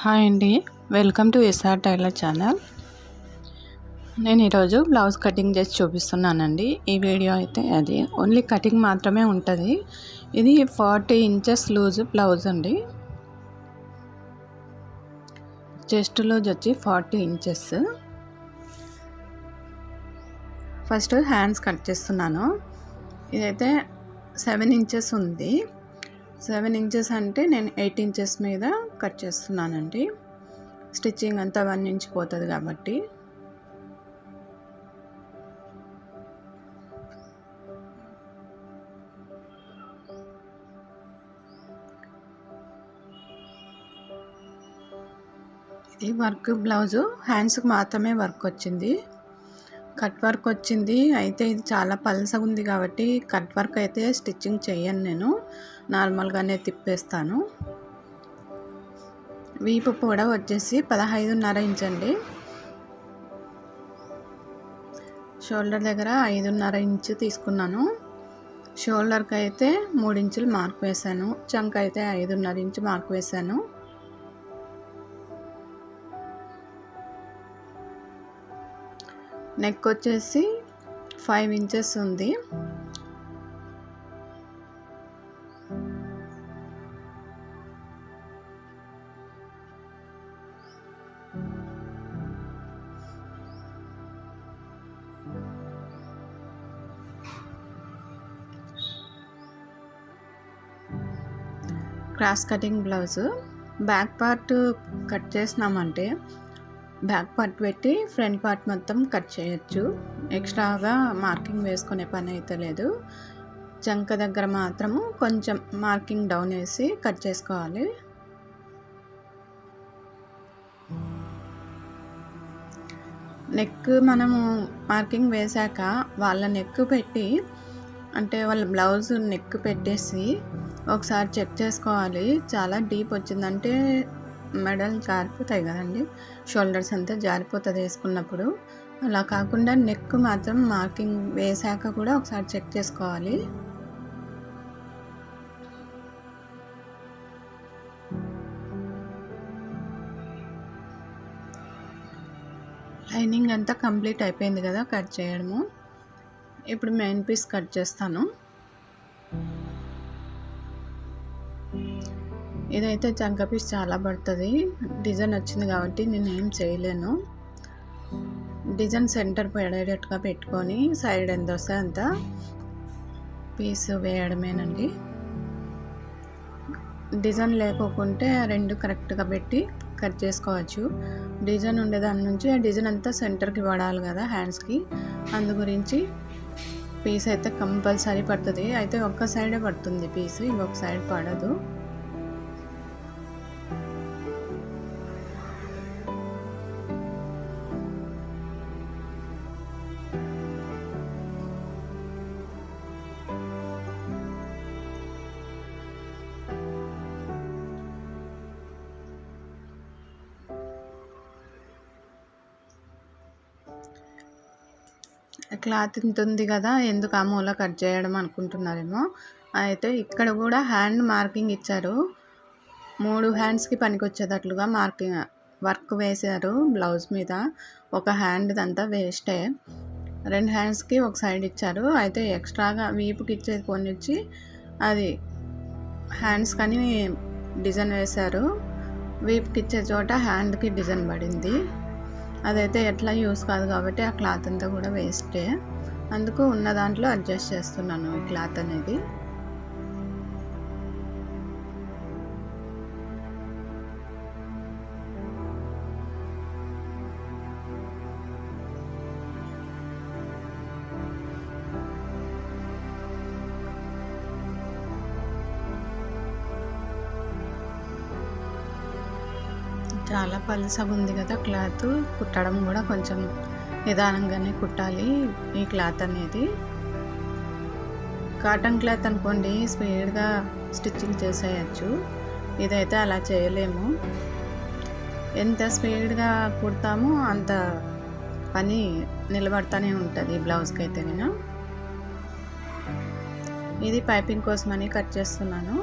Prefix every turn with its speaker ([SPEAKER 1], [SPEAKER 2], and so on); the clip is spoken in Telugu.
[SPEAKER 1] హాయ్ అండి. Welcome to SR tailor channel. నేను ఈరోజు బ్లౌజ్ కటింగ్ చేసి చూపిస్తున్నానండి. ఈ వీడియో అయితే అది. ఓన్లీ కటింగ్ మాత్రమే ఉంటుంది. ఇది ఫార్టీ ఇంచెస్ లూజ్ బ్లౌజ్ అండి. చెస్ట్ లూజ్ వచ్చి forty inches. First hands cut చేస్తున్నాను. ఇదైతే సెవెన్ ఇంచెస్ ఉంది. సెవెన్ ఇంచెస్ అంటే నేను ఎయిట్ ఇంచెస్ మీద కట్ చేస్తున్నానండి. స్టిచ్చింగ్ అంతా వన్ ఇంచ్ పోతుంది కాబట్టి. ఇది వర్క్ బ్లౌజు హ్యాండ్స్కి మాత్రమే వర్క్ వచ్చింది. కట్ వర్క్ వచ్చింది. అయితే ఇది చాలా పలసగా ఉంది కాబట్టి కట్ వర్క్ అయితే స్టిచ్చింగ్ చేయను నేను. నార్మల్గానే తిప్పేస్తాను. వీపు కూడా వచ్చేసి పదహైదున్నర ఇంచండి షోల్డర్ దగ్గర ఐదున్నర ఇంచు తీసుకున్నాను. షోల్డర్కి అయితే మూడు ఇంచులు మార్క్ వేశాను. చంక్ అయితే ఐదున్నర ఇంచు మార్క్ వేశాను. నెక్ వచ్చేసి ఫైవ్ ఇంచెస్ ఉంది. Cross cutting blouse back part cut చేసినామంటే బ్యాక్ పార్ట్ పెట్టి ఫ్రంట్ పార్ట్ మొత్తం కట్ చేయొచ్చు. ఎక్స్ట్రాగా మార్కింగ్ వేసుకునే పని అయితే లేదు. చంక దగ్గర మాత్రము కొంచెం మార్కింగ్ డౌన్ వేసి కట్ చేసుకోవాలి. నెక్ మనము మార్కింగ్ వేశాక వాళ్ళ నెక్ పెట్టి అంటే వాళ్ళ బ్లౌజ్ నెక్ పెట్టేసి ఒకసారి చెక్ చేసుకోవాలి. చాలా డీప్ వచ్చిందంటే మెడల్ జారిపోతాయి కదండి. షోల్డర్స్ అంతా జారిపోతుంది వేసుకున్నప్పుడు. అలా కాకుండా నెక్ మాత్రం మార్కింగ్ వేసాక కూడా ఒకసారి చెక్ చేసుకోవాలి. లైనింగ్ అంతా కంప్లీట్ అయిపోయింది కదా కట్ చేయడము. ఇప్పుడు మెయిన్ పీస్ కట్ చేస్తాను. ఇదైతే చంక పీస్ చాలా పడుతుంది డిజైన్ వచ్చింది కాబట్టి నేను ఏం చేయలేను. డిజైన్ సెంటర్ పడేటట్టుగా పెట్టుకొని సైడ్ ఎంత వస్తే అంత పీస్ వేయడమేనండి. డిజైన్ లేకోకుంటే రెండు కరెక్ట్గా పెట్టి కట్ చేసుకోవచ్చు. డిజైన్ ఉండే దాని నుంచి ఆ డిజైన్ అంతా సెంటర్కి పడాలి కదా హ్యాండ్స్కి. అందు గురించి పీస్ అయితే కంపల్సరీ పడుతుంది. అయితే ఒక్క సైడే పడుతుంది పీస్ ఇంకొక సైడ్ పడదు. క్లాత్ ఇంత ఉంది కదా ఎందుకు ఆ మూల కట్ చేయడం అనుకుంటున్నారేమో. అయితే ఇక్కడ కూడా హ్యాండ్ మార్కింగ్ ఇచ్చారు. మూడు హ్యాండ్స్కి పనికొచ్చేటట్లుగా మార్కింగ్ వర్క్ వేశారు బ్లౌజ్ మీద. ఒక హ్యాండ్ అంతా వేస్టే. రెండు హ్యాండ్స్కి ఒక సైడ్ ఇచ్చారు. అయితే ఎక్స్ట్రాగా వీపుకి ఇచ్చేది కొన్ని ఇచ్చి అది హ్యాండ్స్ కానీ డిజైన్ వేశారు. వీపుకి ఇచ్చే చోట హ్యాండ్కి డిజైన్ పడింది. అదైతే ఎట్లా యూస్ కాదు కాబట్టి ఆ క్లాత్ అంతా కూడా వేస్టే. అందుకు ఉన్న దాంట్లో అడ్జస్ట్ చేస్తున్నాను ఈ క్లాత్ అనేది. చాలా పలుసగా ఉంది కదా క్లాత్. కుట్టడం కూడా కొంచెం నిదానంగానే కుట్టాలి ఈ క్లాత్ అనేది. కాటన్ క్లాత్ అనుకోండి స్పీడ్గా స్టిచ్చింగ్ చేసేయచ్చు. ఇదైతే అలా చేయలేము. ఎంత స్పీడ్గా కుడతామో అంత పని నిలబడతానే ఉంటుంది బ్లౌజ్కి అయితే నేను. ఇది పైపింగ్ కోసమని కట్ చేస్తున్నాను.